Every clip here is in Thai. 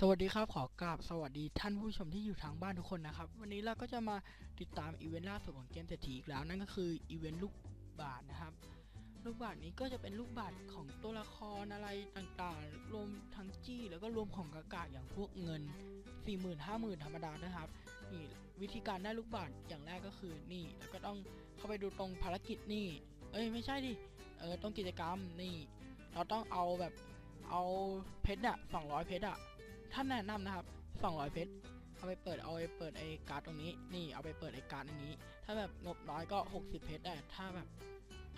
สวัสดีครับขอกราบสวัสดีท่านผู้ชมที่อยู่ทางบ้านทุกคนนะครับ วันนี้เราก็จะมาติดตามอีเวนต์ล่าสุดของเกมเศรษฐีอีกแล้ว นั่นก็คืออีเวนต์ลูกบาทนะครับ ลูกบาทนี้ก็จะเป็นลูกบาทของตัวละครอะไรต่างๆ รวมทั้งจี้ แล้วก็รวมของกากาอย่างพวกเงิน 4 0 0 0 0 5 0,000 ธรรมดานะครับนี่วิธีการได้ลูกบาทอย่างแรกก็คือนี่ แล้วก็ต้องเข้าไปดูตรงภารกิจนี่ เอ้ยไม่ใช่ดิเออตรงกิจกรรมนี่ เราต้องเอาแบบเอาเพชรอะ200 เพชรอะ ท่านแนะนำนะครับ 200 เพชรเอาไปเปิดเอาไปเปิดไอ้การ์ดตรงนี้ นี่เอาไปเปิดไอ้การ์ดอันนี้ ถ้าแบบงบน้อยก็ 60 เพชรได้ถ้าแบบ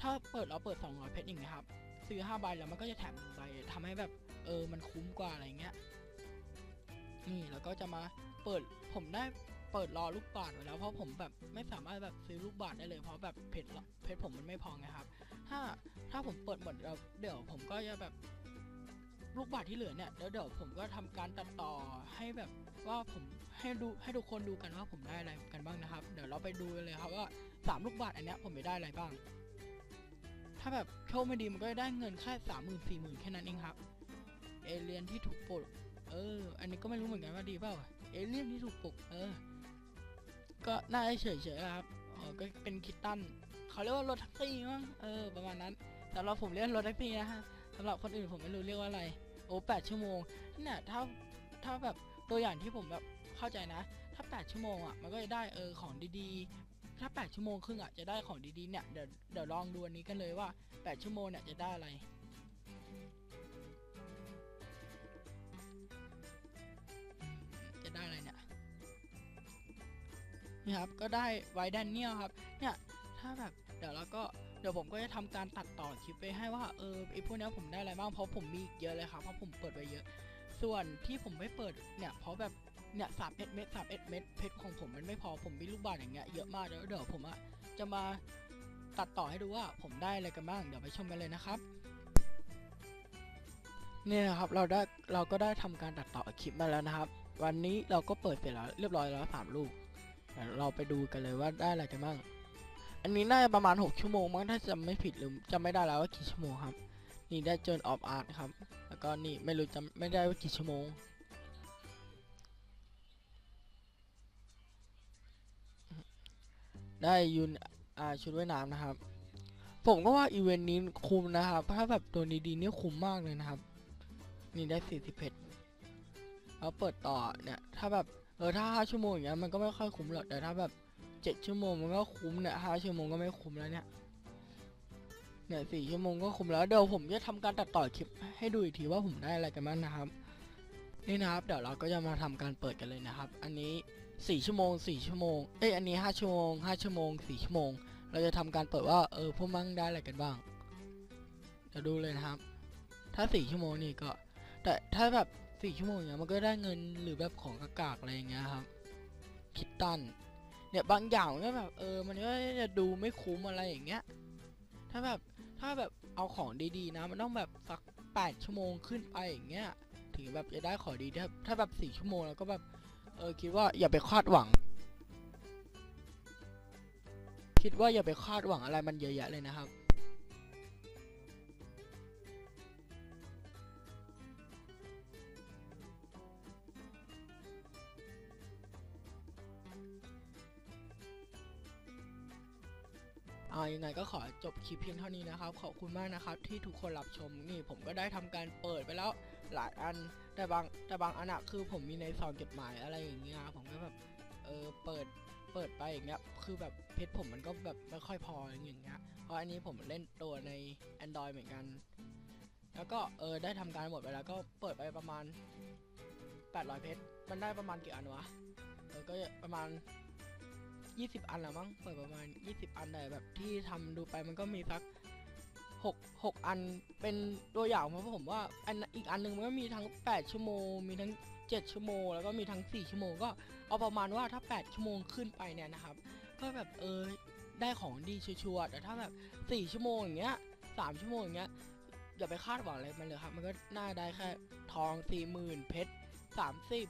ถ้าเปิดเราเปิด 200 เพชรอย่างเงี้ยครับ ซื้อ 5 ใบแล้วมันก็จะแถมใบทำให้แบบเออมันคุ้มกว่าอะไรเงี้ย นี่แล้วก็จะมาเปิดผมได้เปิดรอลูกบาทไว้แล้วเพราะผมแบบไม่สามารถแบบซื้อลูกบาทได้เลย เพราะแบบเพชรเพชรผมมันไม่พอไงครับ ถ้าถ้าผมเปิดหมดแล้วเดี๋ยวผมก็จะแบบ ลูกบาทที่เหลือเนี่ยเดี๋ยวเดี๋ยวผมก็ทำการตัดต่อให้แบบว่าผมให้ดูให้ทุกคนดูกันว่าผมได้อะไรกันบ้างนะครับ เดี๋ยวเราไปดูเลยครับว่าสามลูกบาทอันเนี้ยผมไปได้อะไรบ้าง ถ้าแบบโชคไม่ดีมันก็ได้เงินแค่สามหมื่นสี่หมื่นแค่นั้นเองครับ เอเลียนที่ถูกปลุกเออ อันนี้ก็ไม่รู้เหมือนกันว่าดีเปล่าเอเลียนที่ถูกปลุกเออ ก็น่าจะเฉยๆครับอ๋อก็เป็นคิตตันเขาเรียกว่ารถแท็กซี่มั้งเออ ประมาณนั้นแต่เราผมเรียกรถแท็กซี่นะฮะ สำหรับคนอื่นผมไม่รู้เรียกว่าอะไร โอ้แปดชั่วโมงเนี่ยถ้าถ้าแบบตัวอย่างที่ผมแบบเข้าใจนะ ถ้าแปดชั่วโมงอะมันก็จะได้เออของดีๆ ถ้าแปดชั่วโมงครึ่งอะจะได้ของดีๆเนี่ยเดี๋ยวเดี๋ยวลองดูอันนี้กันเลยว่าแปดชั่วโมงเนี่ยจะได้อะไรจะได้อะไรเนี่ยนี่ครับก็ได้ไวแดนเนียลครับเนี่ยถ้าแบบเดี๋ยวเราก็ เดี๋ยวผมก็จะทำการตัดต่อคลิปไปให้ว่าเออไอพวกนี้ผมได้อะไรบ้างเพราะผมมีอีกเยอะเลยครับเพราะผมเปิดไว้เยอะ ส่วนที่ผมไม่เปิดเนี่ยเพราะแบบเนี่ยสามเอ็ดเม็ดสามเอ็ดเม็ดเพชรของผมมันไม่พอผมมีลูกบาศอย่างเงี้ยเยอะมากแล้วเดี๋ยวผมอะจะมาตัดต่อให้ดูว่าผมได้อะไรกันบ้างเดี๋ยวไปชมกันเลยนะครับเนี่ยนะครับเราได้เราก็ได้ทำการตัดต่อคลิปมาแล้วนะครับ วันนี้เราก็เปิดเสร็จแล้วเรียบร้อยแล้วสามลูกเดี๋ยวเราไปดูกันเลยว่าได้อะไรกันบ้าง อันนี้น่าจะประมาณ 6 ชั่วโมงมั้งถ้าจำไม่ผิดหรือจำไม่ได้แล้วว่ากี่ชั่วโมงครับ นี่ได้เจอออฟอาร์ตครับ แล้วก็นี่ไม่รู้จำไม่ได้ว่ากี่ชั่วโมง ได้ยูนอาชุดว่ายน้ำนะครับ ผมก็ว่าอีเวนต์นี้คุ้มนะครับ ถ้าแบบตัวดีๆนี่คุ้มมากเลยนะครับ นี่ได้40เพชรแล้วเปิดต่อเนี่ย ถ้าแบบเออถ้า5ชั่วโมงอย่างเงี้ยมันก็ไม่ค่อยคุ้มหรอกแต่ถ้าแบบ เจ็ดชั่วโมงมันก็คุ้มเนี่ยห้าชั่วโมงก็ไม่คุ้มแล้วเนี่ยเนี่ยสี่ชั่วโมงก็คุ้มแล้วเดี๋ยวผมจะทำการตัดต่อคลิปให้ดูอีกทีว่าผมได้อะไรกันบ้างนะครับนี่นะครับ เดี๋ยวเราก็จะมาทำการเปิดกันเลยนะครับ อันนี้สี่ชั่วโมงสี่ชั่วโมงเอ้ยอันนี้ห้าชั่วโมงห้าชั่วโมงสี่ชั่วโมง เราจะทำการเปิดว่าเออพวกมั่งได้อะไรกันบ้างเดี๋ยวดูเลยนะครับ ถ้าสี่ชั่วโมงนี่ก็ แต่ถ้าแบบสี่ชั่วโมงเงี้ยมันก็ได้เงินหรือแบบของกากๆอะไรอย่างเงี้ยครับคิดตัน เนี่ยบางอย่างก็แบบเออมันก็จะดูไม่คุ้มอะไรอย่างเงี้ย ถ้าแบบถ้าแบบเอาของดีๆนะ มันต้องแบบสักแปดชั่วโมงขึ้นไปอย่างเงี้ย ถึงแบบจะได้ของดีถ้าถ้าแบบสี่ชั่วโมงแล้วก็แบบเออคิดว่าอย่าไปคาดหวัง คิดว่าอย่าไปคาดหวังอะไรมันเยอะแยะเลยนะครับ อ่ายังไงก็ขอจบคลิปเพียงเท่านี้นะครับ ขอบคุณมากนะครับที่ทุกคนรับชมนี่ผมก็ได้ทำการเปิดไปแล้วหลายอัน แต่บางแต่บางอันอะคือผมมีในซองจดหมายอะไรอย่างเงี้ยผมก็แบบเออเปิดเปิดไปอย่างเงี้ยคือแบบเพชรผมมันก็แบบไม่ค่อยพออย่างเงี้ยเพราะอันนี้ผมเล่นตัวใน Android เหมือนกัน แล้วก็เออได้ทำการหมดไปแล้วก็เปิดไปประมาณ800เพชรมันได้ประมาณกี่อันวะเออก็ประมาณ 20 อันแล้วมั้งเปิดประมาณ 20 อันแต่แบบที่ทำดูไปมันก็มีสัก6 6อันเป็นตัวอย่างเพราะผมว่าอันอีกอันหนึงมันก็มีทั้ง 8 ชั่วโมง มีทั้ง 7 ชั่วโมง แล้วก็มีทั้ง 4 ชั่วโมง ก็เอาประมาณว่าถ้า 8 ชั่วโมงขึ้นไปเนี่ยนะครับ ก็แบบเออได้ของดีชัวร์แต่ถ้าแบบ 4 ชั่วโมงอย่างเงี้ย 3 ชั่วโมงอย่างเงี้ยอย่าไปคาดหวังอะไรมันเลยครับ มันก็น่าได้แค่ทอง 40,000 เพชร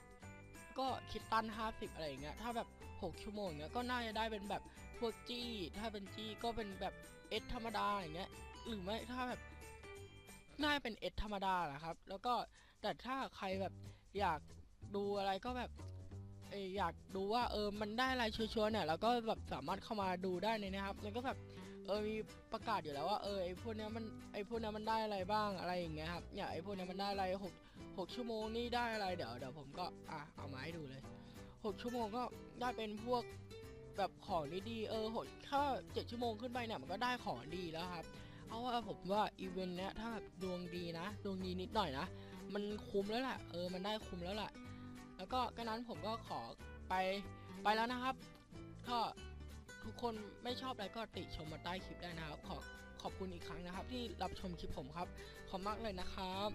30 ก็คิดตัน 50 อะไรอย่างเงี้ย ถ้าแบบ 6 ชั่วโมงเงี้ยก็น่าจะได้เป็นแบบพวกจี้ ถ้าเป็นจี้ก็เป็นแบบเอสธรรมดาอย่างเงี้ย หรือไม่ถ้าแบบน่าจะเป็นเอสธรรมดาแหละครับ แล้วก็แต่ถ้าใครแบบอยากดูอะไรก็แบบเอออยากดูว่าเออมันได้อะไรชัวร์ๆเนี่ยแล้วก็แบบสามารถเข้ามาดูได้เลยนะครับ มันก็แบบเออมีประกาศอยู่แล้วว่าเออไอพวกเนี้ยมันไอพวกเนี้ยมันได้อะไรบ้างอะไรอย่างเงี้ยครับเนี่ยไอพวกเนี้ยมันได้อะไรหกหกชั่วโมงนี่ได้อะไรเดี๋ยวเดี๋ยวผมก็อะเอามาให้ดูเลย หกชั่วโมงก็ได้เป็นพวกแบบของดีๆเออหกถ้าเจ็ดชั่วโมงขึ้นไปเนี่ยมันก็ได้ของดีแล้วครับ เอาว่าผมว่าอีเวนต์เนี้ยถ้าแบบดวงดีนะ ดวงดีนิดหน่อยนะ มันคุ้มแล้วแหละเออมันได้คุ้มแล้วแหละแล้วก็ก็นั้นผมก็ขอไปไปแล้วนะครับ ก็ทุกคนไม่ชอบอะไรก็ติชมมาใต้คลิปได้นะครับ ขอขอบคุณอีกครั้งนะครับ ที่รับชมคลิปผมครับ ขอบมากเลยนะครับ